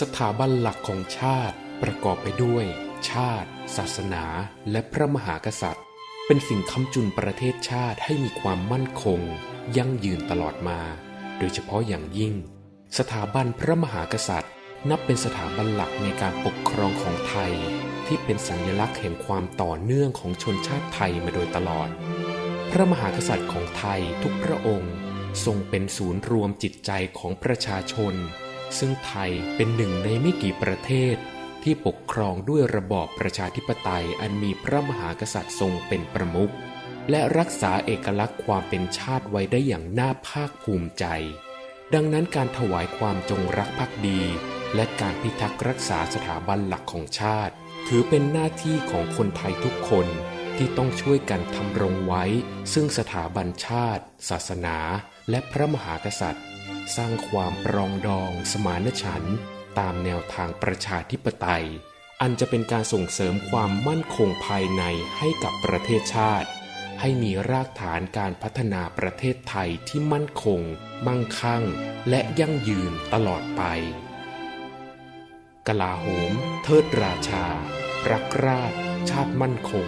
สถาบันหลักของชาติประกอบไปด้วย ชาติ ศาสนา และพระมหากษัตริย์ เป็นสิ่งค้ำจุนประเทศชาติให้มีความมั่นคง ยั่งยืนตลอดมา โดยเฉพาะอย่างยิ่ง สถาบันพระมหากษัตริย์ นับเป็นสถาบันหลักในการปกครองของไทย ที่เป็นสัญลักษณ์แห่งความต่อเนื่องของชนชาติไทยมาโดยตลอด พระมหากษัตริย์ของไทยทุกพระองค์ ทรงเป็นศูนย์รวมจิตใจของประชาชน ซึ่งไทยเป็นหนึ่งในไม่กี่ประเทศ ที่ปกครองด้วยระบอบประชาธิปไตยอันมีพระมหากษัตริย์ทรงเป็นประมุขและรักษาเอกลักษณ์ความเป็นชาติไว้ได้อย่างน่าภาคภูมิใจ ดังนั้นการถวายความจงรักภักดี และการพิทักษ์รักษาสถาบันหลักของชาติ ถือเป็นหน้าที่ของคนไทยทุกคนที่ต้องช่วยกันทำรงไว้ ซึ่งสถาบันชาติ ศาสนา และพระมหากษัตริย์ สร้างความปรองดองสมานฉันท์ตามแนวทางประชาธิปไตย อันจะเป็นการส่งเสริมความมั่นคงภายในให้กับประเทศชาติ ให้มีรากฐานการพัฒนาประเทศไทยที่มั่นคง มั่งคั่ง และยั่งยืนตลอดไป กลาโหม เทิดราชา รักราช ชาติมั่นคง